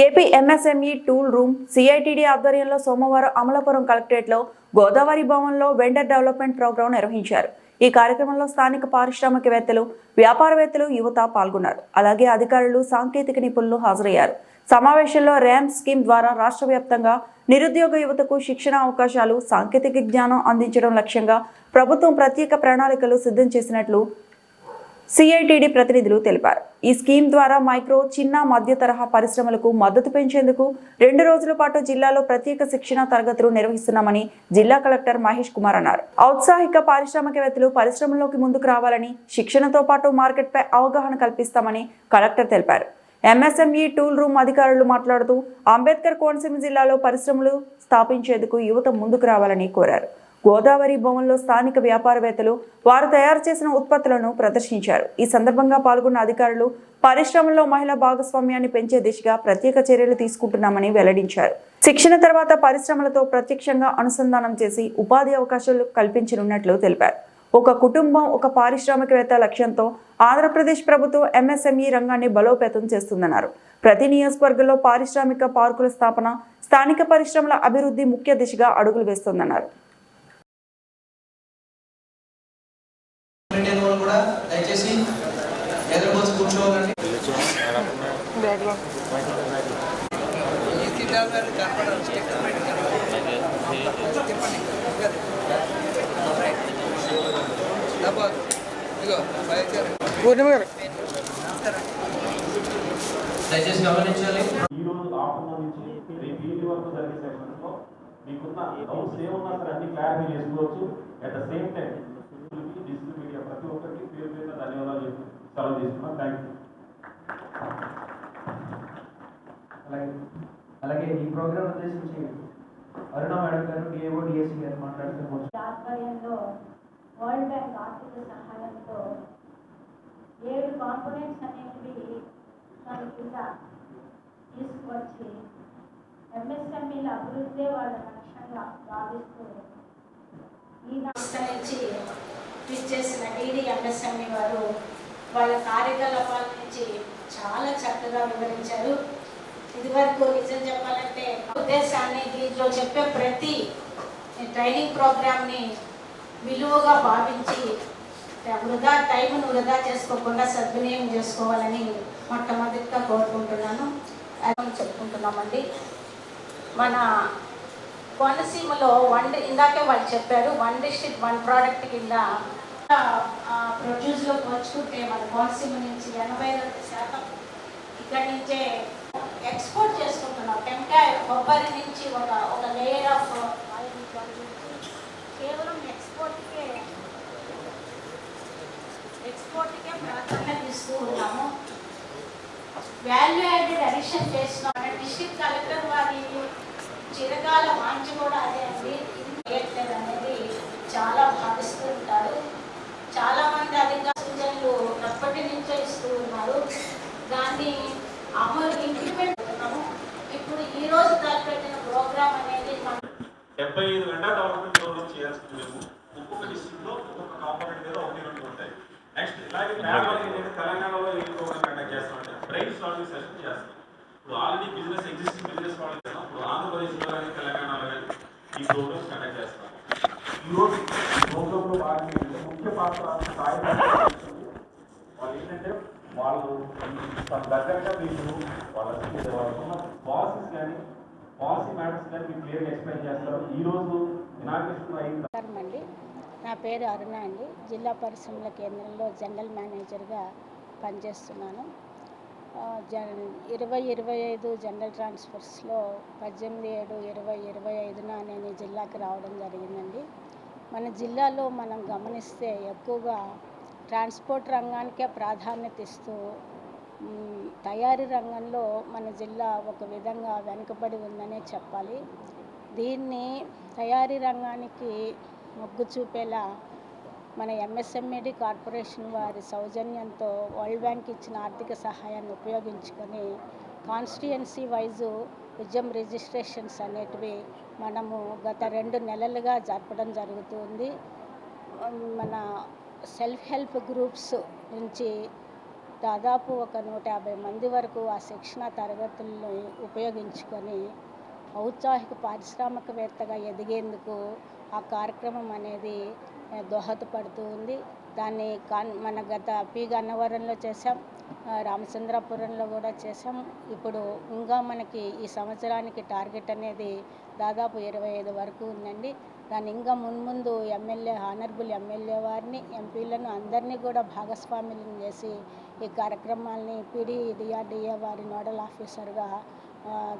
AP MSME tool room CITD ఆధ్వర్యంలో సోమవారం అమలాపురం కలెక్టరేట్లో గోదావరి భవన్లో వెండర్ డెవలప్మెంట్ ప్రోగ్రాం నిర్వహించారు. ఈ కార్యక్రమంలో స్థానిక పారిశ్రామికవేత్తలు వ్యాపారవేత్తలు యువత పాల్గొన్నారు. అలాగే అధికారులు సాంకేతిక నిపుణులు హాజరయ్యారు. సమావేశంలో ర్యాంప్ స్కీమ్ ద్వారా రాష్ట్ర వ్యాప్తంగా నిరుద్యోగ యువతకు శిక్షణ అవకాశాలు సాంకేతిక జ్ఞానం అందించడం లక్ష్యంగా ప్రభుత్వం ప్రత్యేక ప్రణాళికలు సిద్ధం చేసినట్లు సిఐటిడి ప్రతినిధులు తెలిపారు. ఈ స్కీమ్ ద్వారా మైక్రో చిన్న మధ్య తరహా పరిశ్రమలకు మద్దతు పెంచేందుకు రెండు రోజుల పాటు జిల్లాలో ప్రత్యేక శిక్షణ తరగతులు నిర్వహిస్తున్నామని జిల్లా కలెక్టర్ మహేష్ కుమార్ అన్నారు. ఔత్సాహిక పారిశ్రామికవేత్తలు పరిశ్రమలోకి ముందుకు రావాలని శిక్షణతో పాటు మార్కెట్పై అవగాహన కల్పిస్తామని కలెక్టర్ తెలిపారు. ఎంఎస్ఎంఈ టూల్ రూమ్ అధికారులు మాట్లాడుతూ అంబేద్కర్ కోనసీమ జిల్లాలో పరిశ్రమలు స్థాపించేందుకు యువత ముందుకు రావాలని కోరారు. గోదావరి భవన్లో స్థానిక వ్యాపారవేత్తలు వారు తయారు చేసిన ఉత్పత్తులను ప్రదర్శించారు. ఈ సందర్భంగా పాల్గొన్న అధికారులు పరిశ్రమల్లో మహిళా భాగస్వామ్యాన్ని పెంచే దిశగా ప్రత్యేక చర్యలు తీసుకుంటున్నామని వెల్లడించారు. శిక్షణ తర్వాత పరిశ్రమలతో ప్రత్యక్షంగా అనుసంధానం చేసి ఉపాధి అవకాశాలు కల్పించనున్నట్లు తెలిపారు. ఒక కుటుంబం ఒక పారిశ్రామికవేత్త లక్ష్యంతో ఆంధ్రప్రదేశ్ ప్రభుత్వం ఎంఎస్ఎంఈ రంగాన్ని బలోపేతం చేస్తుందన్నారు. ప్రతి నియోజకవర్గంలో పారిశ్రామిక పార్కుల స్థాపన స్థానిక పరిశ్రమల అభివృద్ధి ముఖ్య దిశగా అడుగులు వేస్తోందన్నారు ఇండియన్ వాళ్ళు కూడా దయచేసి ఎదురుకొచ్చి కూర్చోవాలండి పూర్ణిమ గారు. దయచేసి గమనించాలి. ఈ రోజు ఆఫ్టర్నూన్ నుంచి రేపు ఈవినింగ్ వరకు జరిగే సెషన్స్లో మీకున్న డౌట్స్ ఏమున్నా సరే అన్ని క్లారిఫై చేసుకోవచ్చు. At the same time digital media ప్రతి ఒక్కరికి పేరు పేరున ధన్యవాదాలు చెప్పి సెలవు తీసుకున్నాం. థ్యాంక్ యూ అలాగే అలాగే ఈ ప్రోగ్రామ్ ఉద్దేశించి Aruna madam garu DAO DSC garu మాట్లాడుతున్నారు ఆధ్వర్యంలో వరల్డ్ బ్యాంక్ ఆర్థిక సహాయంతో ఏడు కాంపోనెంట్స్ అనేటివి దాని కింద తీసుకువచ్చి ఎంఎస్ఎంఈల అభివృద్ధి వాళ్ళ లక్ష్యంగా భావిస్తూ ఈ సంస్థ నుంచి ఇచ్చేసిన డీడీ ఎంఎస్ఎంఈ వారు వాళ్ళ కార్యకలాపాల నుంచి చాలా చక్కగా వివరించారు. ఇదివరకు నిజం చెప్పాలంటే ఉద్దేశాన్ని దీంట్లో చెప్పే ప్రతి ట్రైనింగ్ ప్రోగ్రామ్ని విలువగా భావించి వృధా టైంను వృధా చేసుకోకుండా సద్వినియోగం చేసుకోవాలని మొట్టమొదటిగా కోరుకుంటున్నాను. చెప్పుకుంటున్నామండి. మన కోనసీమలో వన్ ఇందాకే వాళ్ళు చెప్పారు వన్ డిస్ట్రిక్ట్ వన్ ప్రోడక్ట్ కింద ప్రొడ్యూస్లో పోల్చుకుంటే మన కోనసీమ నుంచి ఎనభై రెండు శాతం ఇక్కడి నుంచే ఎక్స్పోర్ట్ చేసుకుంటున్నాం. టెంకాయ కొబ్బరి నుంచి ఒక ఒక లేయర్ ఆఫ్ కేవలం ఎక్స్పోర్ట్కే ఎక్స్పోర్ట్కే ప్రాధాన్యత ఇస్తూ ఉన్నాము. వాల్యూ యాడెడ్ అడిషన్ చేస్తున్నాం. డిస్టిక్ కలెక్టర్ వారి చిరకాల వాంచి కూడా అదే అండి. చేయట్లేదు అనేది చాలా భావిస్తూ ఉంటారు. చాలా మంది అధికార సూచనలు ఎప్పటి నుంచో ఇస్తూ ఉన్నారు. దాన్ని అమలు ఇంప్లిమెంట్ చేస్తున్నాము. ఇప్పుడు ఈ రోజు తలపెట్టిన ప్రోగ్రామ్ అనేది మన డెబ్బై ఐదు వెండా డెవలప్మెంట్ ప్రోగ్రామ్ చేయాల్సింది మేము. ఒక్కొక్క డిస్ట్రిక్ట్లో ఒక్కొక్క కాంపోనెంట్ మీద ఒకటి రెండు ఉంటాయి. నెక్స్ట్ ఇలాగే పేపర్ తెలంగాణలో ఏ ప్రోగ్రామ్ కండక్ట్ చేస్తామంటే బ్రెయిన్ స్టార్టింగ్ సెషన్ చేస్తాం. ఇప్పుడు ఆల్రెడీ బిజినెస్ ఎగ్జిస్టింగ్ బిజినెస్ వాళ్ళు చేస్తాం. ఇప్పుడు ఆంధ్రప్రదేశ్లో కానీ తెలంగాణలో కానీ ఈ ప్రోగ్రామ్స్ కండక్ట్ చేస్తాం. ఈ రోజు ప్రోగ్రామ్లో భాగంగా ఏంటంటే వాళ్ళు ఏంటంటే వాళ్ళు తన దగ్గరగా వీళ్ళు వాళ్ళ వాళ్ళకున్న పాలసీస్ కానీ పాలసీ మ్యాటర్స్ కానీ మీకు క్లియర్గా ఎక్స్ప్లెయిన్ చేస్తారు ఈ రోజు ఇనాగ్రేషన్ అయిన నా పేరు అరుణ అండి. జిల్లా పరిశ్రమల కేంద్రంలో జనరల్ మేనేజర్గా పనిచేస్తున్నాను. ఆ, జన్ ఇరవై ఇరవై ఐదు జనరల్ ట్రాన్స్ఫర్స్లో పద్దెనిమిది ఏడు ఇరవై ఇరవై ఐదున నేను జిల్లాకి రావడం జరిగిందండి. మన జిల్లాలో మనం గమనిస్తే ఎక్కువగా ట్రాన్స్పోర్ట్ రంగానికే ప్రాధాన్యత ఇస్తూ తయారీ రంగంలో మన జిల్లా ఒక విధంగా వెనుకబడి ఉందనే చెప్పాలి. దీన్ని తయారీ రంగానికి మొగ్గు చూపేలా మన ఎంఎస్ఎంఈడి కార్పొరేషన్ వారి సౌజన్యంతో వరల్డ్ బ్యాంక్ ఇచ్చిన ఆర్థిక సహాయాన్ని ఉపయోగించుకొని కాన్స్టిట్యుయెన్సీ వైజు ఉద్యమ రిజిస్ట్రేషన్స్ అనేటివి మనము గత రెండు నెలలుగా జరపడం జరుగుతుంది. మన సెల్ఫ్ హెల్ప్ గ్రూప్స్ నుంచి దాదాపు ఒక నూట యాభై మంది వరకు ఆ శిక్షణ తరగతులను ఉపయోగించుకొని ఔత్సాహిక పారిశ్రామికవేత్తగా ఎదిగేందుకు ఆ కార్యక్రమం అనేది దోహదపడుతూ ఉంది. దాన్ని కాన్ మన గత పి గన్నవరంలో చేసాం రామచంద్రపురంలో కూడా చేసాం ఇప్పుడు ఇంకా మనకి ఈ సంవత్సరానికి టార్గెట్ అనేది దాదాపు ఇరవై ఐదు వరకు ఉందండి. దాన్ని ఇంకా మున్ముందు ఎమ్మెల్యే హానర్బుల్ ఎమ్మెల్యే వారిని ఎంపీలను అందరినీ కూడా భాగస్వామ్యం చేసి ఈ కార్యక్రమాల్ని పిడి డిఆర్డిఏ వారి నోడల్ ఆఫీసర్గా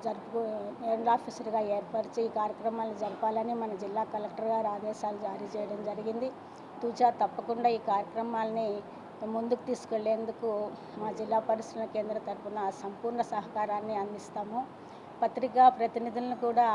జరుపు నోడల్ ఆఫీసర్గా ఏర్పరిచి ఈ కార్యక్రమాలు జరపాలని మన జిల్లా కలెక్టర్ గారు ఆదేశాలు జారీ చేయడం జరిగింది. తూచా తప్పకుండా ఈ కార్యక్రమాల్ని ముందుకు తీసుకెళ్ళేందుకు మా జిల్లా పరిశ్రమ కేంద్ర తరపున సంపూర్ణ సహకారాన్ని అందిస్తాము. పత్రికా ప్రతినిధులను కూడా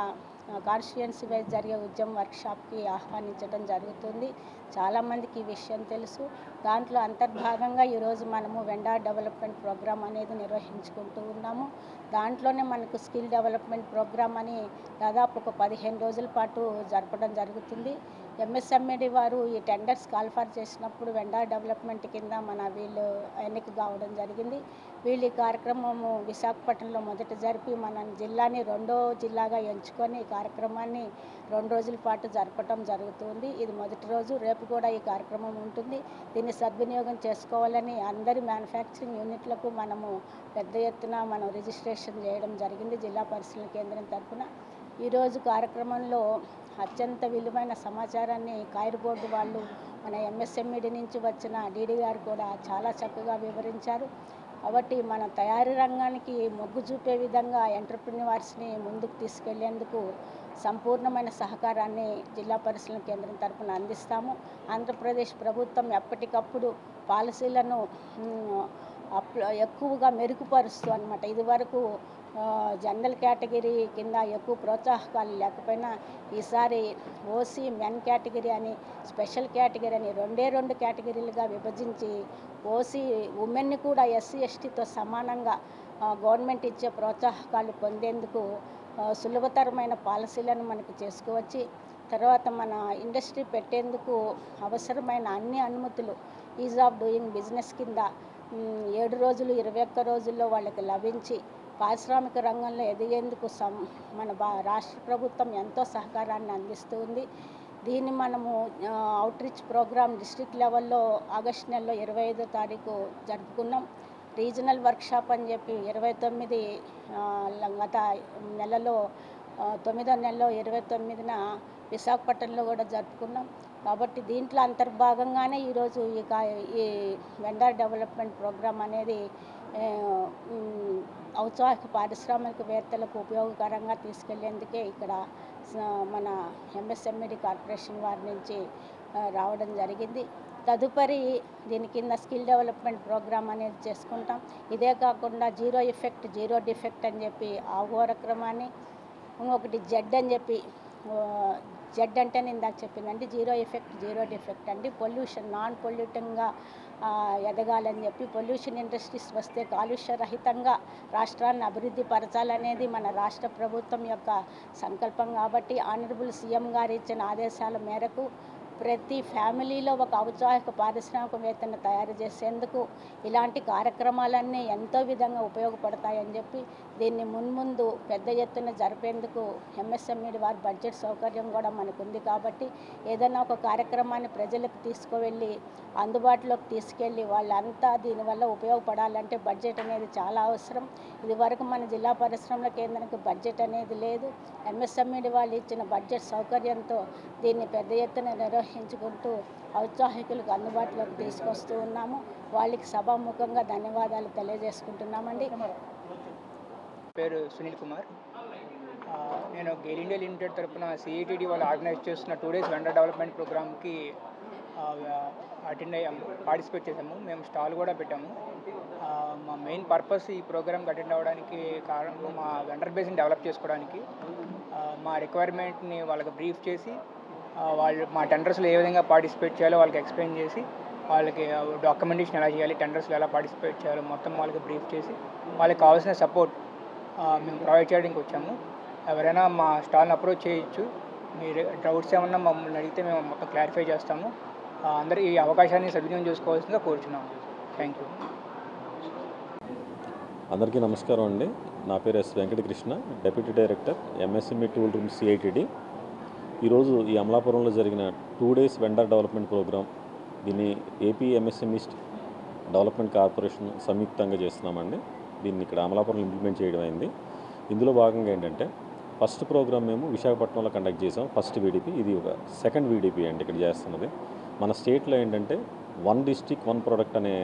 కాన్స్టిట్యుయెన్సీ వైజ్ జరిగే ఉద్యమ వర్క్షాప్కి ఆహ్వానించడం జరుగుతుంది. చాలామందికి ఈ విషయం తెలుసు. దాంట్లో అంతర్భాగంగా ఈరోజు మనము వెండార్ డెవలప్మెంట్ ప్రోగ్రామ్ అనేది నిర్వహించుకుంటూ ఉన్నాము. దాంట్లోనే మనకు స్కిల్ డెవలప్మెంట్ ప్రోగ్రామ్ అని దాదాపు ఒక పదిహేను రోజుల పాటు జరపడం జరుగుతుంది. ఎంఎస్ఎంఈడి వారు ఈ టెండర్స్ కాల్ఫర్ చేసినప్పుడు వెండార్ డెవలప్మెంట్ కింద మన వీళ్ళు ఎన్నిక కావడం జరిగింది. వీళ్ళు ఈ కార్యక్రమము విశాఖపట్నంలో మొదట జరిపి మన జిల్లాని రెండో జిల్లాగా ఎంచుకొని ఈ కార్యక్రమాన్ని రెండు రోజుల పాటు జరపటం జరుగుతుంది. ఇది మొదటి రోజు రేపు కూడా ఈ కార్యక్రమం ఉంటుంది. దీన్ని సద్వినియోగం చేసుకోవాలని అందరి మ్యానుఫ్యాక్చరింగ్ యూనిట్లకు మనము పెద్ద ఎత్తున మనం రిజిస్ట్రేషన్ చేయడం జరిగింది. జిల్లా పరిశీలన కేంద్రం తరఫున ఈరోజు కార్యక్రమంలో అత్యంత విలువైన సమాచారాన్ని కాయర్ బోర్డు వాళ్ళు మన ఎంఎస్ఎంఈడి నుంచి వచ్చిన డీడీ గారు కూడా చాలా చక్కగా వివరించారు. కాబట్టి మన తయారీ రంగానికి మొగ్గు చూపే విధంగా ఎంటర్ప్రిన్యూవర్స్ని ముందుకు తీసుకెళ్ళేందుకు సంపూర్ణమైన సహకారాన్ని జిల్లా పరిశీలన కేంద్రం తరఫున అందిస్తాము. ఆంధ్రప్రదేశ్ ప్రభుత్వం ఎప్పటికప్పుడు పాలసీలను అప్ ఎక్కువగా మెరుగుపరుస్తూ అనమాట ఇదివరకు జనరల్ కేటగిరీ కింద ఎక్కువ ప్రోత్సాహకాలు లేకపోయినా ఈసారి ఓసీ మెన్ కేటగిరీ అని స్పెషల్ కేటగిరీ అని రెండే రెండు కేటగిరీలుగా విభజించి ఓసీ ఉమెన్ని కూడా ఎస్సీ ఎస్టీతో సమానంగా గవర్నమెంట్ ఇచ్చే ప్రోత్సాహకాలు పొందేందుకు సులభతరమైన పాలసీలను మనకు చేసుకువచ్చి తర్వాత మన ఇండస్ట్రీ పెట్టేందుకు అవసరమైన అన్ని అనుమతులు ఈజ్ ఆఫ్ డూయింగ్ బిజినెస్ కింద ఏడు రోజులు ఇరవై ఒక్క రోజుల్లో వాళ్ళకి లభించి పారిశ్రామిక రంగంలో ఎదిగేందుకు సం మన బా రాష్ట్ర ప్రభుత్వం ఎంతో సహకారాన్ని అందిస్తూ ఉంది దీన్ని మనము అవుట్రీచ్ ప్రోగ్రామ్ డిస్ట్రిక్ట్ లెవెల్లో ఆగస్ట్ నెలలో ఇరవై ఐదో తారీఖు జరుపుకున్నాం. రీజనల్ వర్క్షాప్ అని చెప్పి ఇరవై తొమ్మిది గత నెలలో తొమ్మిదో నెలలో ఇరవై తొమ్మిదిన విశాఖపట్నంలో కూడా జరుపుకున్నాం. కాబట్టి దీంట్లో అంతర్భాగంగానే ఈరోజు ఈ కా ఈ వెండర్ డెవలప్మెంట్ ప్రోగ్రామ్ అనేది ఔత్సాహిక పారిశ్రామికవేత్తలకు ఉపయోగకరంగా తీసుకెళ్ళేందుకే ఇక్కడ మన ఎంఎస్ఎంఈడి కార్పొరేషన్ వారి నుంచి రావడం జరిగింది. తదుపరి దీని కింద స్కిల్ డెవలప్మెంట్ ప్రోగ్రామ్ అనేది చేసుకుంటాం. ఇదే కాకుండా జీరో ఎఫెక్ట్ జీరో డిఫెక్ట్ అని చెప్పి ఆ కార్యక్రమాన్ని ఇంకొకటి జెడ్ అని చెప్పి జెడ్ అంటే నేను ఇందాక చెప్పిందండి జీరో ఎఫెక్ట్ జీరో డిఫెక్ట్ అండి. పొల్యూషన్ నాన్ పొల్యూటింగ్గా ఎదగాలని చెప్పి పొల్యూషన్ ఇండస్ట్రీస్ వస్తే కాలుష్య రహితంగా రాష్ట్రాన్ని అభివృద్ధి పరచాలనేది మన రాష్ట్ర ప్రభుత్వం యొక్క సంకల్పం కాబట్టి ఆనరబుల్ సీఎం గారు ఇచ్చిన ఆదేశాల మేరకు ప్రతి ఫ్యామిలీలో ఒక ఔత్సాహిక పారిశ్రామికవేత్తను తయారు చేసేందుకు ఇలాంటి కార్యక్రమాలన్నీ ఎంతో విధంగా ఉపయోగపడతాయని చెప్పి దీన్ని మున్ముందు పెద్ద ఎత్తున జరిపేందుకు ఎంఎస్ఎంఈడి వారి బడ్జెట్ సౌకర్యం కూడా మనకుంది కాబట్టి ఏదైనా ఒక కార్యక్రమాన్ని ప్రజలకు తీసుకువెళ్ళి అందుబాటులోకి తీసుకెళ్ళి వాళ్ళంతా దీనివల్ల ఉపయోగపడాలంటే బడ్జెట్ అనేది చాలా అవసరం. ఇది వరకు మన జిల్లా పరిశ్రమల కేంద్రానికి బడ్జెట్ అనేది లేదు. ఎంఎస్ఎంఈడి వాళ్ళు ఇచ్చిన బడ్జెట్ సౌకర్యంతో దీన్ని పెద్ద ఎత్తున నిర్వహించుకుంటూ ఔత్సాహికులకు అందుబాటులోకి తీసుకొస్తూ ఉన్నాము. వాళ్ళకి సభాముఖంగా ధన్యవాదాలు తెలియజేసుకుంటున్నామండి. పేరు సునీల్ కుమార్. నేను గెయిల్ ఇండియా లిమిటెడ్ తరపున సిఈటిడి వాళ్ళు ఆర్గనైజ్ చేస్తున్న టూ డేస్ వెండర్ డెవలప్మెంట్ ప్రోగ్రామ్కి అటెండ్ అయ్యాము పార్టిసిపేట్ చేసాము మేము స్టాల్ కూడా పెట్టాము. మా మెయిన్ పర్పస్ ఈ ప్రోగ్రామ్కి అటెండ్ అవ్వడానికి కారణం మా వెండర్ బేస్ని డెవలప్ చేసుకోవడానికి. మా రిక్వైర్మెంట్ని వాళ్ళకి బ్రీఫ్ చేసి వాళ్ళు మా టెండర్స్లో ఏ విధంగా పార్టిసిపేట్ చేయాలో వాళ్ళకి ఎక్స్ప్లెయిన్ చేసి వాళ్ళకి డాక్యుమెంటేషన్ ఎలా చేయాలి టెండర్స్లో ఎలా పార్టిసిపేట్ చేయాలో మొత్తం వాళ్ళకి బ్రీఫ్ చేసి వాళ్ళకి కావాల్సిన సపోర్ట్ మేము ప్రొవైడ్ చేయడానికి వచ్చాము. ఎవరైనా మా స్టాల్ని అప్రోచ్ చేయొచ్చు. మీరు డౌట్స్ ఏమన్నా మమ్మల్ని అడిగితే మేము మొత్తం క్లారిఫై చేస్తాము. అందరూ ఈ అవకాశాన్ని సద్వినియోగం చేసుకోవాల్సిందిగా కోరుచున్నాము. థ్యాంక్ యూ అందరికీ నమస్కారం అండి. నా పేరు S Venkatakrishna deputy director MSME tool room CITD ఈరోజు ఈ అమలాపురంలో జరిగిన two days vendor development program దీన్ని ఏపీ ఎంఎస్ఎంఈ డెవలప్మెంట్ కార్పొరేషన్ సంయుక్తంగా చేస్తున్నామండి. దీన్ని ఇక్కడ అమలాపురంలో ఇంప్లిమెంట్ చేయడం అయింది. ఇందులో భాగంగా ఏంటంటే ఫస్ట్ ప్రోగ్రామ్ మేము విశాఖపట్నంలో కండక్ట్ చేసాం. ఫస్ట్ వీడిపి ఇది ఒక సెకండ్ వీడిపి అండి ఇక్కడ చేస్తున్నది. మన స్టేట్లో ఏంటంటే వన్ డిస్టిక్ వన్ ప్రోడక్ట్ అనే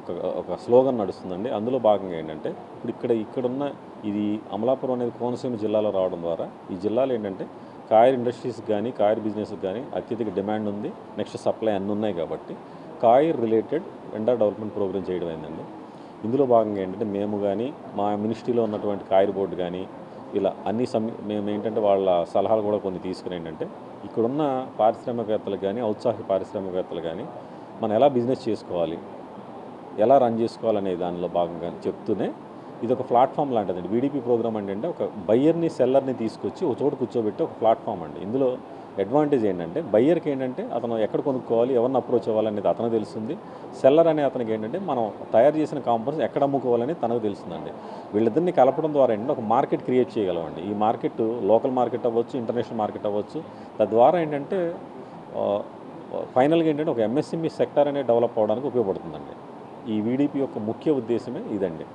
ఒక ఒక స్లోగన్ నడుస్తుందండి. అందులో భాగంగా ఏంటంటే ఇప్పుడు ఇక్కడ ఇక్కడున్న ఇది అమలాపురం అనేది కోనసీమ జిల్లాలో రావడం ద్వారా ఈ జిల్లాలో ఏంటంటే కాయర్ ఇండస్ట్రీస్కి కానీ కాయర్ బిజినెస్కి కానీ అత్యధిక డిమాండ్ ఉంది. నెక్స్ట్ సప్లై అన్నీ ఉన్నాయి కాబట్టి coir related vendor development program చేయడం అయిందండి. ఇందులో భాగంగా ఏంటంటే మేము కానీ మా మినిస్ట్రీలో ఉన్నటువంటి కాయర్ బోర్డు కానీ ఇలా అన్ని సమ్ మేము ఏంటంటే వాళ్ళ సలహాలు కూడా కొన్ని తీసుకుని ఏంటంటే ఇక్కడున్న పారిశ్రామికవేత్తలు కానీ ఔత్సాహిక పారిశ్రామికవేత్తలు కానీ మనం ఎలా బిజినెస్ చేసుకోవాలి? ఎలా రన్ చేసుకోవాలనే దానిలో భాగంగా చెప్తూనే ఇది ఒక ప్లాట్ఫామ్ లాంటిదండి. వీడిపి ప్రోగ్రామ్ అంటే ఒక బయ్యర్ని సెల్లర్ని తీసుకొచ్చి ఒక చోటు కూర్చోబెట్టి ఒక ప్లాట్ఫామ్ అండి. ఇందులో అడ్వాంటేజ్ ఏంటంటే బయ్యర్కి ఏంటంటే అతను ఎక్కడ కొనుక్కోవాలి ఎవరిని అప్రోచ్ అవ్వాలనేది అతను తెలుస్తుంది. సెల్లర్ అనే అతనికి ఏంటంటే మనం తయారు చేసిన కాంపౌండ్స్ ఎక్కడ అమ్ముకోవాలని తనకు తెలుస్తుందండి. వీళ్ళిద్దరిని కలపడం ద్వారా ఏంటంటే ఒక మార్కెట్ క్రియేట్ చేయగలమండి. ఈ మార్కెట్ లోకల్ మార్కెట్ అవ్వచ్చు ఇంటర్నేషనల్ మార్కెట్ అవ్వచ్చు. తద్వారా ఏంటంటే ఫైనల్గా ఏంటంటే ఒక ఎంఎస్ఎంఈ సెక్టర్ అనేది డెవలప్ అవ్వడానికి ఉపయోగపడుతుందండి. ఈ వీడిపి యొక్క ముఖ్య ఉద్దేశమే ఇదండి.